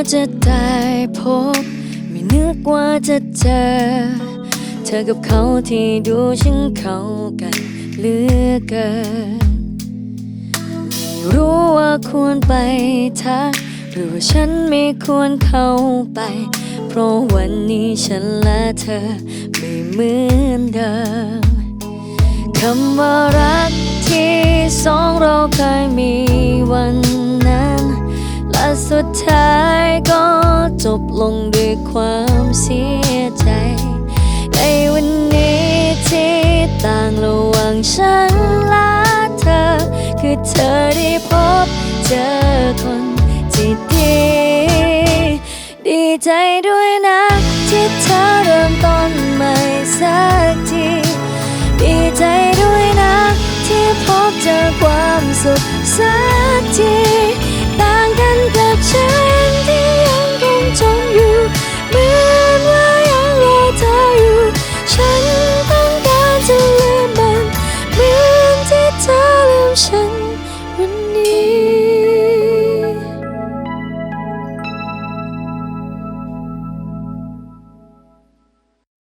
ว่าจะได้พบ ไม่นึกว่าจะเจอ เธอกับเขาที่ดูช่างเข้ากันเหลือเกินไม่รู้ว่าควรไปทัก หรือว่าฉันไม่ควรเข้าไป เพราะวันนี้ฉันและเธอไม่เหมือนเดิมคำว่ารักที่สองเราเคยมีวันนั้นและสุดท้าย ลงด้วยความเสียใจ ในวันนี้ที่ต่างระหว่างฉันและเธอ คือเธอได้พบเจอคนที่ดี ดีใจด้วยนะที่เธอเริ่มต้นใหม่สักที ดีใจด้วยนะที่พบเจอความสุขสัก ฉั